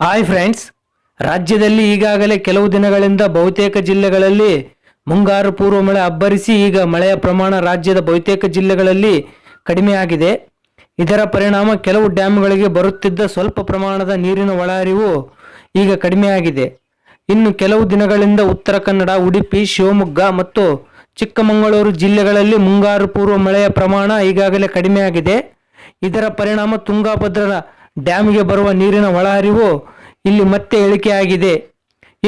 Hi friends ರಾಜ್ಯದಲ್ಲಿ ಈಗಾಗಲೇ ಕೆಲವು ದಿನಗಳಿಂದ ಬಹುತೇಕ ಜಿಲ್ಲೆಗಳಲ್ಲಿ ಮುಂಗಾರು ಪೂರ್ವ ಮಳೆ ಅಬ್ಬರಿಸಿ ಈಗ ಮಳೆಯ ಪ್ರಮಾಣ ರಾಜ್ಯದ ಬಹುತೇಕ ಜಿಲ್ಲೆಗಳಲ್ಲಿ ಕಡಿಮೆಯಾಗಿದೆ ಇದರ ಪರಿಣಾಮ ಕೆಲವು ಡ್ಯಾಮ್ಗಳಿಗೆ ಬರುತ್ತಿದ್ದ ಸ್ವಲ್ಪ ಪ್ರಮಾಣದ ನೀರಿನ ಒಳಹರಿವು ಈಗ ಕಡಿಮೆಯಾಗಿದೆ ಇನ್ನು ಕೆಲವು ದಿನಗಳಿಂದ ಉತ್ತರ ಕನ್ನಡ, ಉಡುಪಿ, ಶಿವಮೊಗ್ಗ ಮತ್ತು ಚಿಕ್ಕಮಗಳೂರು ಜಿಲ್ಲೆಗಳಲ್ಲಿ ಮುಂಗಾರು ಪೂರ್ವ ಮಳೆಯ ಪ್ರಮಾಣ ಈಗಾಗಲೇ ಕಡಿಮೆಯಾಗಿದೆ ಇದರ ಪರಿಣಾಮ ತುಂಗಾಭದ್ರಾ ಡ್ಯಾಮ್ಗೆ ಬರುವ ನೀರಿನ ಒಳಹರಿವು ಇಲ್ಲಿ ಮತ್ತೆ ಇಳಿಕೆಯಾಗಿದೆ.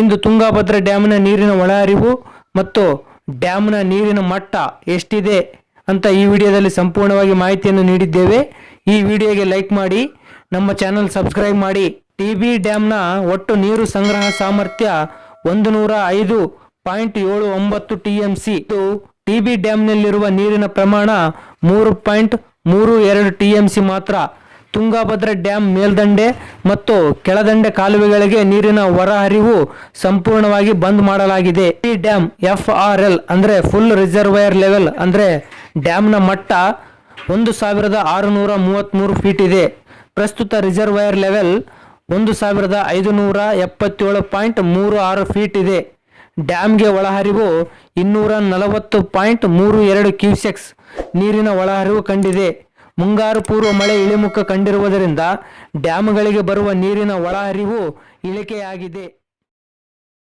ಇಂದು ತುಂಗಾಭದ್ರಾ ಡ್ಯಾಮ್ನ ನೀರಿನ ಒಳಹರಿವು ಮತ್ತು ಡ್ಯಾಮ್ನ ನೀರಿನ ಮಟ್ಟ ಎಷ್ಟಿದೆ ಅಂತ ಈ ವಿಡಿಯೋದಲ್ಲಿ ಸಂಪೂರ್ಣವಾಗಿ ಮಾಹಿತಿಯನ್ನು ನೀಡಿದ್ದೇವೆ. ಈ ವಿಡಿಯೋಗೆ ಲೈಕ್ ಮಾಡಿ, ನಮ್ಮ ಚಾನಲ್ ಸಬ್ಸ್ಕ್ರೈಬ್ ಮಾಡಿ. ಟಿ ಬಿ ಡ್ಯಾಮ್ನ ಒಟ್ಟು ನೀರು ಸಂಗ್ರಹ ಸಾಮರ್ಥ್ಯ ಒಂದು ನೂರ ಐದು ಪಾಯಿಂಟ್ ಏಳು ಒಂಬತ್ತು ಟಿ ಎಂ ಸಿ. ಇದು ಟಿ ಬಿ ಡ್ಯಾಮ್ನಲ್ಲಿರುವ ನೀರಿನ ಪ್ರಮಾಣ ಮೂರು ಪಾಯಿಂಟ್ ಮೂರು ಎರಡು ಟಿ ಎಂ ಸಿ ಮಾತ್ರ. ತುಂಗಾಭದ್ರಾ ಡ್ಯಾಮ್ ಮೇಲ್ದಂಡೆ ಮತ್ತು ಕೆಳದಂಡೆ ಕಾಲುವೆಗಳಿಗೆ ನೀರಿನ ಹೊರಹರಿವು ಸಂಪೂರ್ಣವಾಗಿ ಬಂದ್ ಮಾಡಲಾಗಿದೆ. ಈ ಡ್ಯಾಮ್ ಎಫ್ ಆರ್ ಎಲ್ ಅಂದ್ರೆ ಫುಲ್ ರಿಸರ್ವೈರ್ ಲೆವೆಲ್ ಅಂದ್ರೆ ಡ್ಯಾಮ್ನ ಮಟ್ಟ ಒಂದು ಸಾವಿರದ ಆರುನೂರ ಮೂವತ್ತ್ಮೂರು ಫೀಟ್ ಇದೆ. ಪ್ರಸ್ತುತ ರಿಸರ್ವೈರ್ ಲೆವೆಲ್ ಒಂದು ಸಾವಿರದ ಐದುನೂರ ಎಪ್ಪತ್ತೇಳು ಪಾಯಿಂಟ್ ಮೂರು ಆರು ಫೀಟ್ ಇದೆ. ಡ್ಯಾಮ್ಗೆ ಒಳಹರಿವು ಇನ್ನೂರ ನಲವತ್ತು ಪಾಯಿಂಟ್ ಮೂರು ಎರಡು ಕ್ಯೂಸೆಕ್ಸ್ ನೀರಿನ ಒಳಹರಿವು ಕಂಡಿದೆ. ಮುಂಗಾರು ಪೂರ್ವ ಮಳೆ ಇಳಿಮುಖ ಕಂಡಿರುವುದರಿಂದ ಡ್ಯಾಮ್ಗಳಿಗೆ ಬರುವ ನೀರಿನ ಒಳಹರಿವು ಇಳಿಕೆಯಾಗಿದೆ.